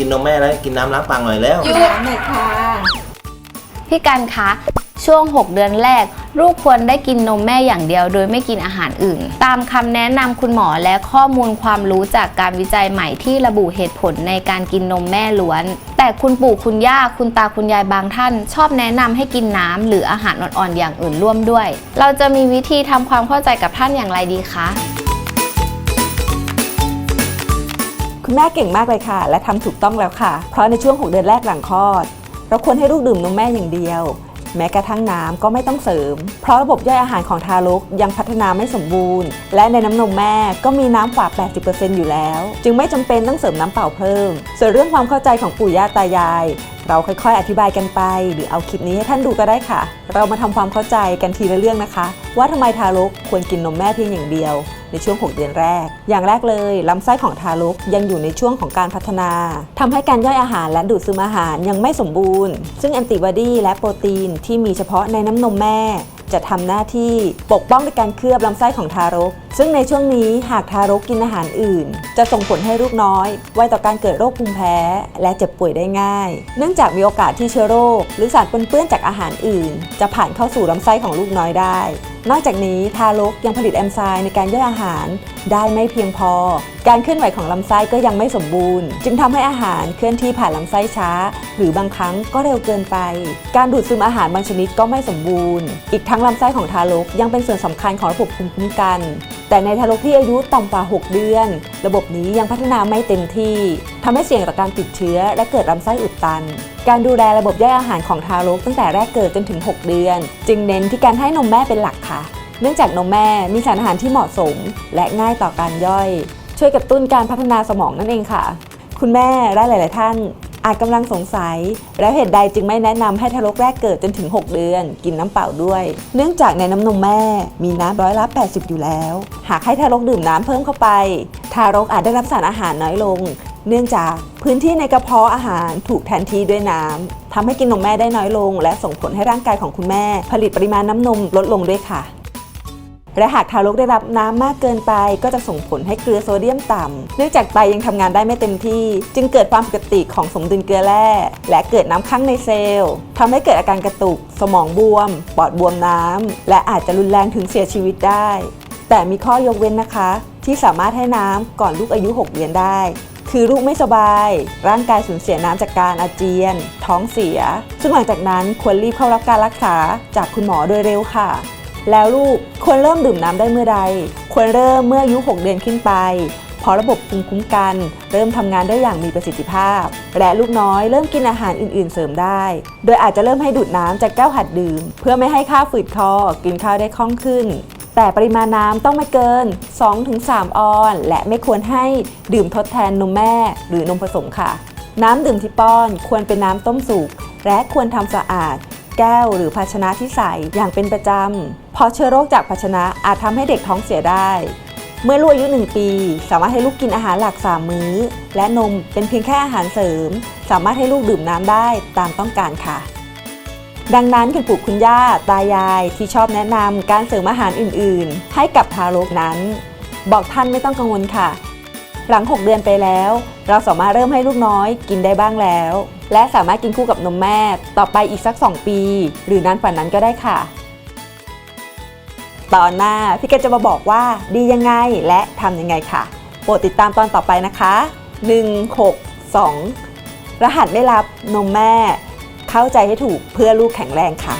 กินนมแม่แล้วกินน้ำล้างปากหน่อยแล้ว หยุดหน่อยค่ะพี่กันคะ ช่วง 6 เดือนแรก ลูกควรได้กินนมแม่อย่างเดียว โดยไม่กินอาหารอื่น ตามคำแนะนำคุณหมอและข้อมูลความรู้จากการวิจัยใหม่ที่ระบุเหตุผลในการกินนมแม่ล้วน แต่คุณปู่คุณย่าคุณตาคุณยายบางท่าน ชอบแนะนำให้กินน้ำหรืออาหารอ่อนๆอย่างอื่นร่วมด้วย เราจะมีวิธีทำความเข้าใจกับท่านอย่างไรดีคะ คุณแม่เก่งมากเลยค่ะ และทำถูกต้องแล้วค่ะ เพราะในช่วง 6 เดือนแรกหลังคลอด เราควรให้ลูกดื่มนมแม่อย่างเดียว แม้กระทั่งน้ำก็ไม่ต้องเสริม เพราะระบบย่อยอาหารของทารกยังพัฒนาไม่สมบูรณ์ และในน้ำนมแม่ก็มีน้ำกว่า 80%อยู่แล้ว จึงไม่จำเป็นต้องเสริมน้ำเปล่าเพิ่ม ส่วนเรื่องความเข้าใจของปู่ย่าตายาย เราค่อย ๆ อธิบายกันไป หรือเอาคลิปนี้ให้ท่านดูก็ได้ค่ะ เรามาทำความเข้าใจกันทีละเรื่องนะคะ ว่าทำไมทารกควรกินนมแม่เพียงอย่างเดียว ในช่วง 6 เดือนแรก อย่างแรกเลยลำไส้ของทารกยังอยู่ในช่วงของการพัฒนาทำให้การย่อยอาหารและดูดซึมอาหารยังไม่สมบูรณ์ ซึ่งแอนติบอดีและโปรตีนที่มีเฉพาะในน้ำนมแม่ จะทำหน้าที่ปกป้องในการเคลือบลำไส้ของทารกซึ่งในช่วงนี้หากทารกกินอาหารอื่น จะส่งผลให้ลูกน้อยไวต่อการเกิดโรคภูมิแพ้ และเจ็บป่วยได้ง่าย เนื่องจากมีโอกาสที่เชื้อโรค หรือสารปนเปื้อนจากอาหารอื่น จะผ่านเข้าสู่ลำไส้ของลูกน้อยได้ นอกจากนี้ทารกยังผลิตแอนไซม์ในการย่อยอาหาร ได้ไม่เพียงพอ การเคลื่อนไหวของลำไส้ก็ยังไม่สมบูรณ์ จึงทำให้อาหารเคลื่อนที่ผ่านลำไส้ช้า หรือบางครั้งก็เร็วเกินไป การดูดซึมอาหารบางชนิดก็ไม่สมบูรณ์ อีกทั้งลำไส้ของทารกยังเป็นส่วนสำคัญของระบบภูมิคุ้มกัน แต่ในทารกที่อายุต่ำกว่า 6 เดือน ระบบนี้ยังพัฒนาไม่เต็มที่ทำให้เสี่ยงต่อการติดเชื้อ และเกิดลำไส้อุดตัน การดูแลระบบย่อยอาหารของทารกตั้งแต่แรกเกิดจนถึง 6 เดือน จึงเน้นที่การให้นมแม่เป็นหลักค่ะ เนื่องจากนมแม่มีสารอาหารที่เหมาะสม และง่ายต่อการย่อย ช่วยกระตุ้นการพัฒนาสมองนั่นเองค่ะ คุณแม่และหลาย ๆ ท่าน อาจกำลังสงสัย แล้วเหตุใดจึงไม่แนะนำให้ทารกแรกเกิดจนถึง 6 เดือน กินน้ำเปล่าด้วย เนื่องจากในน้ำนมแม่มีน้ำร้อยละ 80 อยู่แล้ว หากให้ทารกดื่มน้ำเพิ่มเข้าไป ทารกอาจได้รับสารอาหารน้อยลง เนื่องจากพื้นที่ในกระเพาะอาหารถูกแทนที่ด้วยน้ำทำให้กินนมแม่ได้น้อยลง และส่งผลให้ร่างกายของคุณแม่ ผลิตปริมาณน้ำนมลดลงด้วยค่ะ และหากทารกได้รับน้ำมากเกินไป ก็จะส่งผลให้เกลือโซเดียมต่ำเนื่องจากไตยังทำงานได้ไม่เต็มที่ จึงเกิดความผิดปกติของสมดุลเกลือแร่และเกิดน้ำข้างในเซลล์ทำให้เกิดอาการกระตุก สมองบวม ปอดบวมน้ำและอาจจะรุนแรงถึงเสียชีวิตได้ แต่มีข้อยกเว้นนะคะ ที่สามารถให้น้ำก่อนลูกอายุ 6 เดือนได้ คือลูกไม่สบาย ร่างกายสูญเสียน้ำจากการอาเจียน ท้องเสีย ซึ่งหลังจากนั้นควรรีบเข้ารับการรักษาจากคุณหมอโดยเร็วค่ะ แล้วลูกควรเริ่มดื่มน้ำได้เมื่อใด ควรเริ่มเมื่ออายุ 6 เดือนขึ้นไปเพราะระบบภูมิคุ้มกัน เริ่มทำงานได้อย่างมีประสิทธิภาพ และลูกน้อยเริ่มกินอาหารอื่นๆ เสริมได้ โดยอาจจะเริ่มให้ดูดน้ำจากแก้วหัดดื่ม เพื่อไม่ให้ข้าวฝืดคอกินข้าวได้คล่องขึ้น แต่ปริมาณน้ำต้องไม่เกิน 2-3 ออน และไม่ควรให้ดื่มทดแทนนมแม่ หรือนมผสมค่ะ น้ำดื่มที่ป้อนควรเป็นน้ำต้มสุกและควรทำสะอาด แก้ว หรือภาชนะที่ใส่อย่างเป็นประจำเพราะเชื้อโรคจากภาชนะอาจทำให้เด็กท้องเสียได้ เมื่อลูกอายุ 1 ปี สามารถให้ลูกกินอาหารหลัก 3 มื้อ และนมเป็นเพียงแค่อาหารเสริม สามารถให้ลูกดื่มน้ำได้ตามต้องการค่ะ ดังนั้นคุณปู่คุณย่าตายายที่ชอบแนะนำการเสริมอาหารอื่น ๆ ให้กับทารกนั้น บอกท่านไม่ต้องกังวลค่ะ หลัง 6 เดือนไปแล้ว เราสามารถเริ่มให้ลูกน้อยกินได้บ้างแล้ว และสามารถกินคู่กับนมแม่ ต่อไปอีกสัก 2 ปี หรือนานกว่านั้นก็ได้ค่ะ ตอนหน้าพี่แกจะมาบอกว่าดียังไงและทำยังไงค่ะ โปรดติดตามตอนต่อไปนะคะ 162 รหัสไม่รับนมแม่ เข้าใจให้ถูกเพื่อลูกแข็งแรงค่ะ